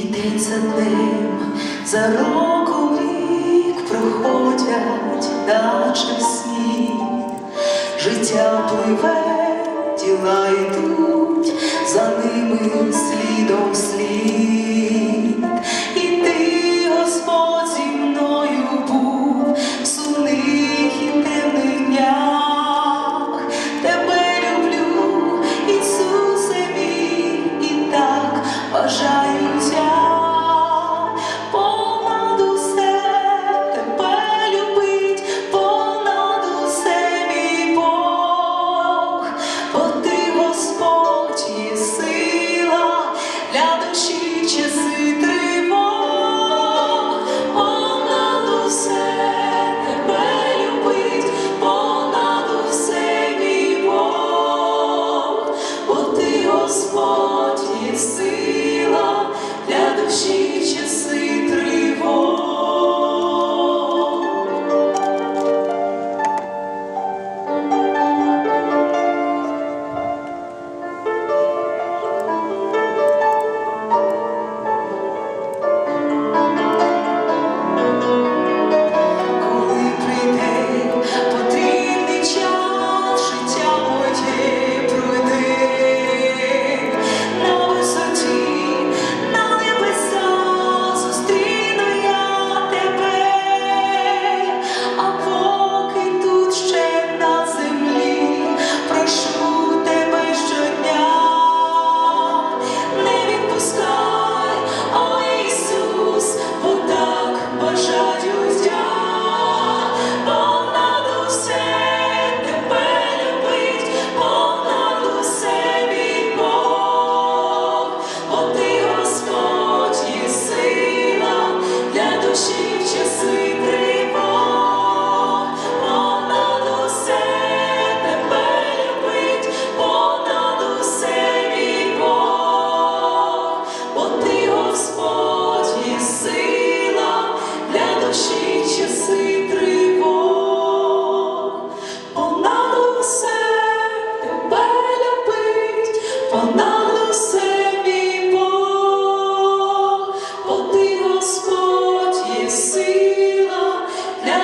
І день за роком рік проходять, наче сніг. Життя пливе, діла йдуть, за ними Наші часи тривог, понад усе тебе любить, понад усе мій Бог, бо ти Господь єси.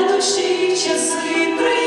душі часи при.